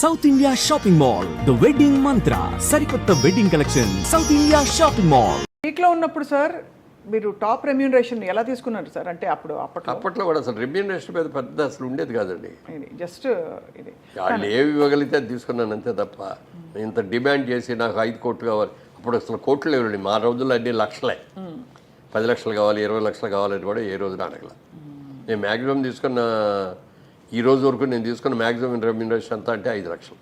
South India shopping mall the wedding మంత్ర సరికొత్త wedding collection south India shopping mall పీక్లో ఉన్నప్పుడు sir మీరు top remuneration ఎలా తీసుకున్నారు సార్? అంటే అప్పుడు అప్పట్లో? అప్పట్లో కూడా అసలు రెమ్యూనరేషన్ మీద పెద్ద అసలు ఉండేది కాదండి. ఇది జస్ట్ ఇది. వాళ్ళు ఏవి ఇవ్వగలిగితే అది తీసుకున్నాను అంతే తప్ప. ఇంత డిమాండ్ చేసి నాకు ఐదు కోట్లు కావాలి. అప్పుడు అసలు కోట్లు లేవండి మా రోజుల్లో అన్ని లక్షలే. పది లక్షలు కావాలి ఇరవై లక్షలు కావాలని కూడా ఏ రోజున అడగల. నేను మ్యాక్సిమం తీసుకున్న ఈ రోజు వరకు నేను తీసుకున్న మ్యాక్సిమం రెమ్యూనరేషన్ అంతా అంటే ఐదు లక్షలు.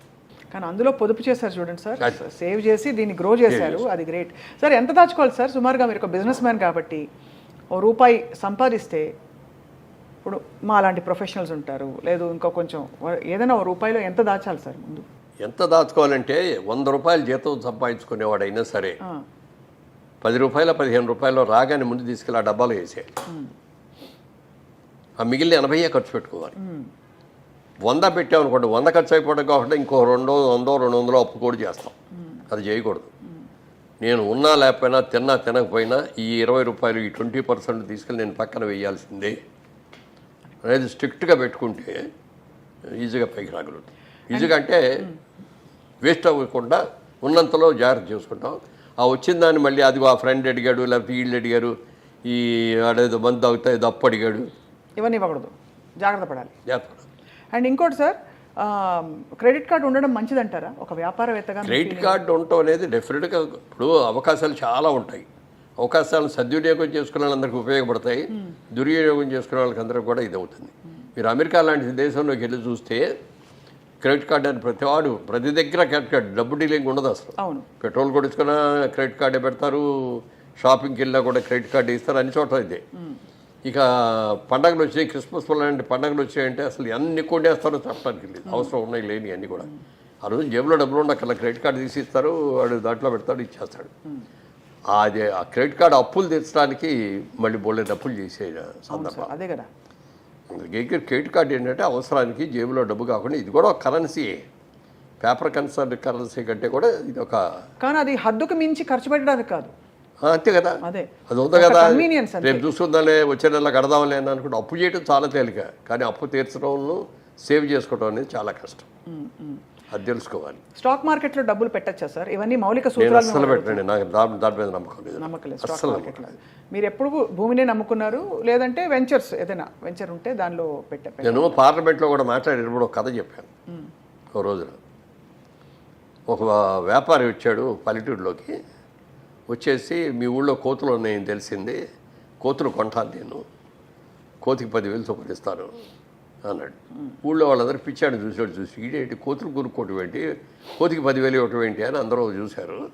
కానీ అందులో పొదుపు చేశారు చూడండి సార్. సేవ్ చేసి దీన్ని గ్రో చేశారు. అది గ్రేట్ సార్ ఎంత దాచుకోవాలి సార్? సుమారుగా మీరు ఒక బిజినెస్ మ్యాన్ కాబట్టి ఓ రూపాయి సంపాదిస్తే ఇప్పుడు మా లాంటి ప్రొఫెషనల్స్ ఉంటారు. లేదు ఇంకో కొంచెం ఏదైనా ఓ రూపాయిలో ఎంత దాచాలి సార్ ముందు? ఎంత దాచుకోవాలంటే వంద రూపాయలు జీతం సంపాదించుకునేవాడైనా సరే పది రూపాయల పదిహేను రూపాయలు రాగానే ముందు తీసుకెళ్ళి ఆ డబ్బాలో వేసేయాలి. ఆ మిగిలిన ఎనభైయే ఖర్చు పెట్టుకోవాలి. వంద పెట్టామనుకోండి వంద ఖర్చు అయిపోవడం కాబట్టి ఇంకో రెండో వందో రెండు వందలు అప్పు కూడా చేస్తాం. అది చేయకూడదు. నేను ఉన్నా లేకపోయినా తిన్నా తినకపోయినా ఈ ఇరవై రూపాయలు ఈ ట్వంటీ పర్సెంట్ తీసుకెళ్ళి నేను పక్కన వేయాల్సిందే అనేది స్ట్రిక్ట్గా పెట్టుకుంటే ఈజీగా పైకి రాగలుగుతాం. ఈజీగా అంటే వేస్ట్ అవ్వకుండా ఉన్నంతలో జాగ్రత్త చేసుకుంటాం. ఆ వచ్చిన దాన్ని మళ్ళీ అది ఆ ఫ్రెండ్ అడిగాడు లేకపోతే వీళ్ళు అడిగారు ఈ ఆడేదో మందు తాగితే ఏదో అప్పు అడిగాడు. ఇవన్నీ ఇవ్వకూడదు జాగ్రత్త పడాలి. జాగ్రత్త అండ్ ఇంకోటి సార్ క్రెడిట్ కార్డు ఉండడం మంచిదంటారా? ఒక వ్యాపారవేత్తగా క్రెడిట్ కార్డు ఉండటం అనేది డెఫినెట్గా ఇప్పుడు అవకాశాలు చాలా ఉంటాయి. అవకాశాలను సద్వినియోగం చేసుకునే వాళ్ళందరికీ ఉపయోగపడతాయి. దుర్వినియోగం చేసుకునే వాళ్ళకి అందరికీ కూడా ఇది అవుతుంది. మీరు అమెరికా లాంటి దేశంలోకి వెళ్ళి చూస్తే క్రెడిట్ కార్డు అని ప్రతి వాడు ప్రతి దగ్గర క్రెడిట్ కార్డు డబ్బు డీలింగ్ ఉండదు అసలు. అవును. పెట్రోల్ కొడుచుకున్నా క్రెడిట్ కార్డే పెడతారు షాపింగ్కి వెళ్ళినా కూడా క్రెడిట్ కార్డు ఇస్తారు అన్ని చోట్ల ఇదే. ఇక పండగలు వచ్చాయి క్రిస్మస్ లాంటి పండగలు వచ్చాయంటే అసలు ఎన్ని కొట్టేస్తారో చెప్పడానికి లేదు. అవసరం ఉన్నాయి లేని అన్ని కూడా. ఆ రోజు జేబులో డబ్బులు ఉండక్కర్లా క్రెడిట్ కార్డు తీసి ఇస్తారు వాడు దాంట్లో పెడతాడు ఇచ్చేస్తాడు. అది ఆ క్రెడిట్ కార్డు అప్పులు తెచ్చడానికి మళ్ళీ బోలెడు అప్పులు చేసే సందర్భం. అదే కదా. దగ్గర క్రెడిట్ కార్డు ఏంటంటే అవసరానికి జేబులో డబ్బు కాకుండా ఇది కూడా ఒక కరెన్సీయే పేపర్ కన్సర్న్ కరెన్సీ కంటే కూడా ఇది ఒక కానీ అది హద్దుకు మించి ఖర్చు పెట్టడానికి కాదు. అంతే కదా. అదే. అది ఉంది కదా. రేపు చూసుకుందాలే వచ్చే నెల కడదాంలే అని అనుకుంటే అప్పు చేయడం చాలా తేలిక. కానీ అప్పు తీర్చడంలో సేవ్ చేసుకోవడం అనేది చాలా కష్టం. అది తెలుసుకోవాలి. స్టాక్ మార్కెట్లో డబ్బులు పెట్టచ్చా సార్? ఇవన్నీ మౌలిక సూత్రాలు అస్సలు పెట్టండి నాకు దాని మీద నమ్మకం లేదు. నమ్మకం లేదు. స్టాక్ అస్సలు మార్కెట్లో. మీరు ఎప్పుడు భూమినే నమ్ముకున్నారు? లేదంటే వెంచర్స్ ఏదైనా వెంచర్ ఉంటే దానిలో పెట్టే పెట్టే- నేను పార్లమెంట్లో కూడా మాట్లాడేటప్పుడు ఒక కథ చెప్పాను. ఒక రోజున ఒక వ్యాపారి వచ్చాడు పల్లెటూరులోకి. వచ్చేసి మీ ఊళ్ళో కోతులు ఉన్నాయని తెలిసింది. కోతులు కొంటాను నేను. కోతికి పదివేలు చొప్పున ఇస్తాను అన్నాడు. ఊళ్ళో వాళ్ళందరూ పిచ్చాడు చూసాడు చూసి ఇడేంటి కోతులు కొనుక్కోవటం ఏంటి? కోతికి పదివేలు ఇవ్వటం ఏంటి అని అందరూ చూశారు.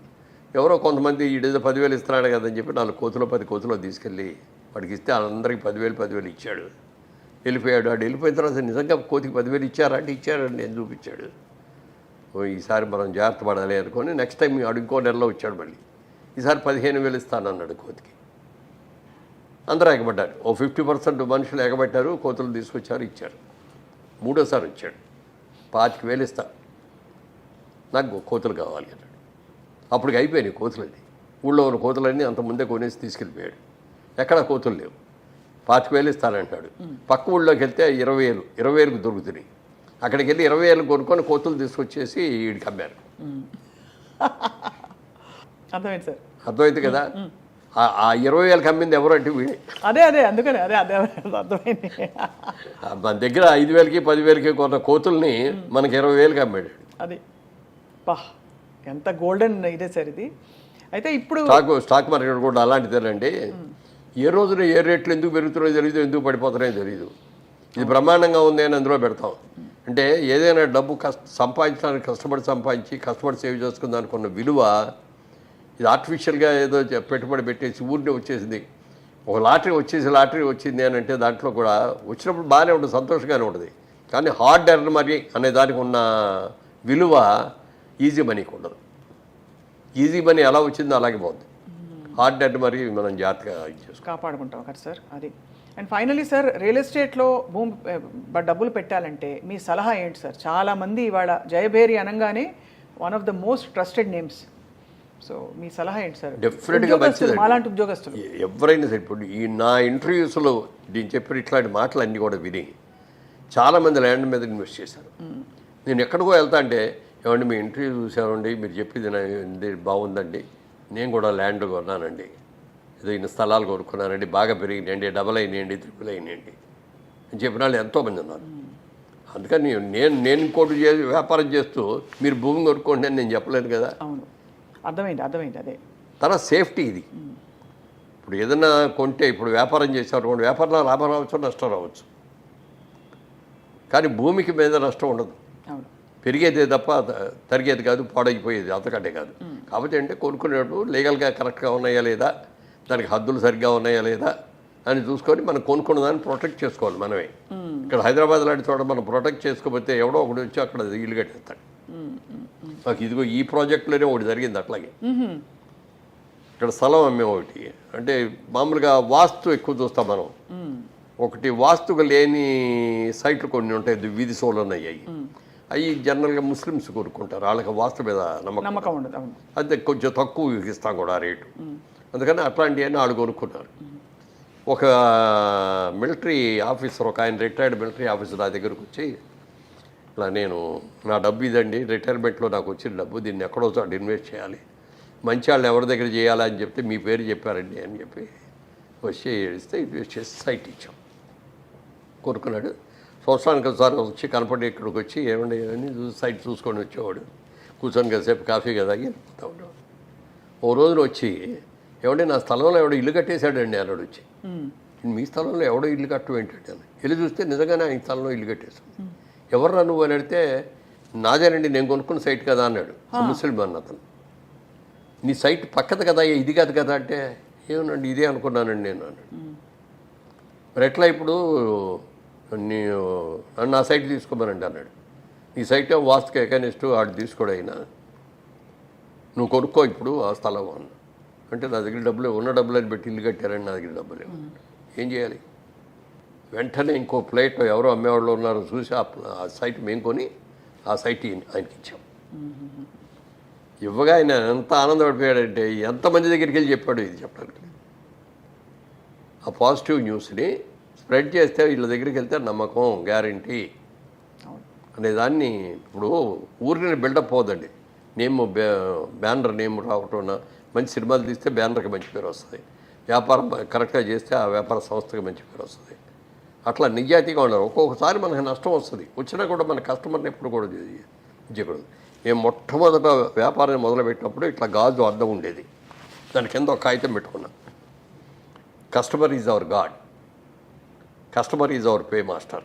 ఎవరో కొంతమంది ఈడేదో పదివేలు ఇస్తున్నాడు కదని చెప్పి నాలుగు కోతులు పది కోతులు తీసుకెళ్ళి వాడికి ఇస్తే అందరికి పదివేలు పదివేలు ఇచ్చాడు. వెళ్ళిపోయాడు. వాడు వెళ్ళిపోయిన తర్వాత నిజంగా కోతికి పదివేలు ఇచ్చారా అంటే ఇచ్చాడండి నేను చూపించాడు. ఓ ఈసారి మనం జాగ్రత్త పడాలి అనుకొని నెక్స్ట్ టైం వాడు ఇంకో నెలలో వచ్చాడు మళ్ళీ. ఈసారి పదిహేను వేలు ఇస్తానన్నాడు కోతికి. అందరూ ఎగబడ్డారు. ఓ ఫిఫ్టీ పర్సెంట్ మనుషులు ఎగబట్టారు కోతులు తీసుకొచ్చారు ఇచ్చారు. మూడోసారి వచ్చాడు. పాతిక వేలు ఇస్తా నాకు కోతులు కావాలి అన్నాడు. అప్పటికి అయిపోయినాయి కోతులది ఊళ్ళో ఉన్న కోతులన్నీ అంత ముందే కొనేసి తీసుకెళ్ళిపోయాడు. ఎక్కడ కోతులు లేవు. పాతిక వేలు ఇస్తానంటాడు పక్క ఊళ్ళోకి వెళ్తే ఇరవై వేలు ఇరవై వేలకు దొరుకుతున్నాయి. అక్కడికి వెళ్ళి ఇరవై వేలు కొనుక్కొని కోతులు తీసుకొచ్చేసి వీడికి అమ్మారు. అర్థమైంది సార్. అర్థమైంది కదా? ఆ- ఇరవై వేలకు అమ్మింది ఎవరు అంటే వీడే. అదే అదే అందుకనే అదే అదే అర్థమైంది. మన దగ్గర ఐదు వేలకి పదివేలకి కొన్న కోతుల్ని మనకి ఇరవై వేలకి అమ్మాడు అది. పా ఎంత గోల్డెన్ ఇదే సార్ ఇది. అయితే ఇప్పుడు స్టాక్ స్టాక్ మార్కెట్ కూడా అలాంటిదేనండి. ఏ రోజున ఏ రేట్లు ఎందుకు పెరుగుతున్నాయో తెలియదు ఎందుకు పడిపోతున్నాయో తెలియదు ఇది బ్రహ్మాండంగా ఉంది అని అందులో పెడతాం. అంటే ఏదైనా డబ్బు కష్ట సంపాదించడానికి కష్టపడి సంపాదించి కష్టపడి సేవ్ చేసుకుందాం అనుకున్న విలువ ఇది ఆర్టిఫిషియల్గా ఏదో పెట్టుబడి పెట్టేసి ఊరినే వచ్చేసింది. ఒక లాటరీ వచ్చేసి లాటరీ వచ్చింది అని అంటే దాంట్లో కూడా వచ్చినప్పుడు బాగానే ఉంటుంది సంతోషంగానే ఉంటుంది. కానీ హార్డ్ ఎర్న్ మనీ అనే దానికి ఉన్న విలువ ఈజీ మనీకి ఉండదు. ఈజీ మనీ ఎలా వచ్చిందో అలాగే పోతుంది హార్డ్ ఎర్న్ మరీ మనం జాగ్రత్తగా కాపాడుకుంటాం కదా సార్ అది. అండ్ ఫైనలీ సార్ రియల్ ఎస్టేట్లో భూమి డబ్బులు పెట్టాలంటే మీ సలహా ఏంటి సార్? చాలా మంది ఇవాళ జయభేరి అనగానే one of the most trusted names so మీ సలహా ఏంటి సార్? డెఫినెట్గా మంచిదండి. మాలాంటి ఉద్యోగస్తులు. ఎవరైనా సరే ఇప్పుడు ఈ నా ఇంటర్వ్యూస్లో నేను చెప్పిన ఇట్లాంటి మాటలన్నీ కూడా విని చాలామంది ల్యాండ్ మీద ఇన్వెస్ట్ చేశారు. నేను ఎక్కడికో వెళ్తా అంటే ఏమండి మీ ఇంటర్వ్యూ చూసామండి మీరు చెప్పింది బాగుందండి నేను కూడా ల్యాండ్ కొన్నానండి. ఏదో ఇన్ని స్థలాలు కొనుక్కున్నానండి బాగా పెరిగినాయండి డబల్ అయినాయండి త్రిపుల్ అయినాయండి. అని చెప్పిన వాళ్ళు ఎంతోమంది ఉన్నారు. అందుకని నేను నేను ఇంకోటి చేసి వ్యాపారం చేస్తూ మీరు భూమి కొనుక్కోండి అని నేను చెప్పలేను కదా. అవును. అర్థమైంది అర్థమైంది అదే. తర్వాత సేఫ్టీ ఇది. ఇప్పుడు ఏదైనా కొంటే ఇప్పుడు వ్యాపారం చేసేవారు వ్యాపారంలో లాభం రావచ్చు నష్టం రావచ్చు. కానీ భూమికి మీద నష్టం ఉండదు. పెరిగేదే తప్ప తరిగేది కాదు పాడైపోయేది అంతకంటే కాదు. కాబట్టి అంటే కొనుక్కునేటప్పుడు లీగల్గా కరెక్ట్గా ఉన్నాయా లేదా దానికి హద్దులు సరిగ్గా ఉన్నాయా లేదా అని చూసుకొని మనం కొనుక్కున్న దాన్ని ప్రొటెక్ట్ చేసుకోవాలి మనమే. ఇక్కడ హైదరాబాద్ లాంటి చోట మనం ప్రొటెక్ట్ చేసుకోకపోతే ఎవడో ఒకటి వచ్చి అక్కడ ఇల్లు కట్టేస్తాడు. మాకు ఇదిగో ఈ ప్రాజెక్టులోనే ఒకటి జరిగింది అట్లాగే. ఇక్కడ స్థలం అమ్మే ఒకటి. అంటే మామూలుగా వాస్తు ఎక్కువ చూస్తాం మనం. ఒకటి వాస్తుగా లేని సైట్లు కొన్ని ఉంటాయి వీధి సోలను అయ్యాయి అవి జనరల్గా ముస్లిమ్స్ కోరుకుంటారు వాళ్ళకి వాస్తు మీద నమ్మకం అంతే కొంచెం తక్కువ ఇస్తాం కూడా రేటు. అందుకని అట్లాంటివన్నీ వాళ్ళు కొనుక్కున్నారు ఒక మిలిటరీ ఆఫీసర్ ఒక ఆయన రిటైర్డ్ మిలిటరీ ఆఫీసర్ నా దగ్గరకు వచ్చి ఇలా నేను నా డబ్బు ఇదండి రిటైర్మెంట్లో నాకు వచ్చిన డబ్బు దీన్ని ఎక్కడో చోట ఇన్వెస్ట్ చేయాలి. మంచి వాళ్ళు ఎవరి దగ్గర చేయాలా అని చెప్తే మీ పేరు చెప్పారండి అని చెప్పి వచ్చి ఇస్తే ఇన్వెస్ట్ చేసి సైట్ ఇచ్చాం. కొనుక్కున్నాడు. సంవత్సరానికి ఒకసారి వచ్చి కనపడి ఇక్కడికి వచ్చి ఏమండి అని సైట్ చూసుకొని వచ్చేవాడు. కూర్చొని కాసేపు కాఫీ కదా వెళ్ళిపోతా ఉండేవాడు ఓ రోజున వచ్చి ఏమండి నా స్థలంలో ఎవడో ఇల్లు కట్టేశాడండి అన్నాడు వచ్చి. మీ స్థలంలో ఎవడో ఇల్లు కట్టడం ఏంటంటే వెళ్ళి చూస్తే నిజంగానే ఆయన స్థలంలో ఇల్లు కట్టేశాడు. ఎవర్రా నువ్వు అని అడిగితే నాదేనండి నేను కొనుక్కున్న సైట్ కదా అన్నాడు. ముస్లిం అన్న అతను. నీ సైట్ పక్కది కదా ఇది కాదు కదా అంటే ఏమనండి ఇదే అనుకున్నానండి నేను అన్నాడు. మరి ఎట్లా ఇప్పుడు? నీ నా సైట్ తీసుకోమనండి అన్నాడు. నీ సైట్ ఏమో వాస్తుకి ఎకనిస్ట్ ఆడు తీసుకోడు అయినా. నువ్వు కొనుక్కో ఇప్పుడు ఆ స్థలం అన్న అంటే నా దగ్గర డబ్బులు ఉన్న డబ్బులు అని పెట్టి ఇల్లు కట్టారని నా దగ్గర డబ్బులు. ఏం చేయాలి? వెంటనే ఇంకో ప్లేట్ ఎవరో అమ్మేవాళ్ళు ఉన్నారో చూసి ఆ సైట్ మేము కొని ఆ సైట్ ఆయనకి ఇచ్చాం. ఇవ్వగా ఆయన ఎంత ఆనందపడిపోయాడంటే ఎంతమంది దగ్గరికి వెళ్ళి చెప్పాడు ఇది చెప్పడానికి ఆ పాజిటివ్ న్యూస్ని స్ప్రెడ్ చేస్తే వీళ్ళ దగ్గరికి వెళ్తే నమ్మకం గ్యారంటీ అనేదాన్ని ఇప్పుడు ఊరిని బిల్డప్ పోదండి నేమ్ బ్యానర్ నేమ్ రావటం మంచి సినిమాలు తీస్తే బ్యానర్కి మంచి పేరు వస్తుంది. వ్యాపారం కరెక్ట్గా చేస్తే ఆ వ్యాపార సంస్థకి మంచి పేరు వస్తుంది. అట్లా నిజాయితీగా ఉండాలి ఒక్కొక్కసారి మనకు నష్టం వస్తుంది. వచ్చినా కూడా మన కస్టమర్ని ఎప్పుడు కూడా చేయకూడదు మేము మొట్టమొదట వ్యాపారం మొదలుపెట్టినప్పుడు ఇట్లా గాజు అద్దం ఉండేది. దాని కింద ఒక కాగితం పెట్టుకున్నాం. Customer is our God. Customer is our pay master.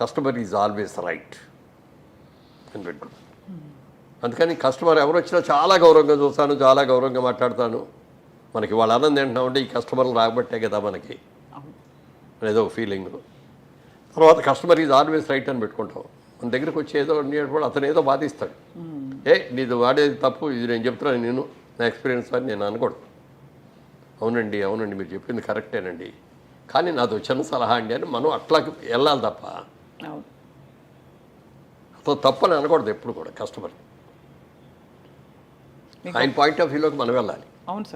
Customer is always right అని పెట్టుకున్నాం. అందుకని కస్టమర్ ఎవరు వచ్చినా చాలా గౌరవంగా చూస్తాను చాలా గౌరవంగా మాట్లాడతాను. మనకి వాళ్ళ ఆనందం ఏంటంటే ఈ కస్టమర్లు రాబట్టే కదా మనకి. అనేది ఒక ఫీలింగ్ తర్వాత కస్టమర్ ఈజ్ ఆల్వేస్ రైట్ అని పెట్టుకుంటాం మన దగ్గరికి వచ్చి ఏదో అనేటప్పుడు అతను ఏదో బాధిస్తాడు. ఏ నీది వాడేది తప్పు ఇది నేను చెప్తున్నాను నేను నా ఎక్స్పీరియన్స్ అని నేను అనకూడదు. అవునండి అవునండి మీరు చెప్పింది కరెక్టేనండి కానీ నాది వచ్చిన సలహా అండి అని మనం అట్లా వెళ్ళాలి తప్ప. అవును. అతను తప్పని అనకూడదు ఎప్పుడు కూడా కస్టమర్ ఆయన పాయింట్ ఆఫ్ వ్యూలోకి మనం వెళ్ళాలి. అవును సార్.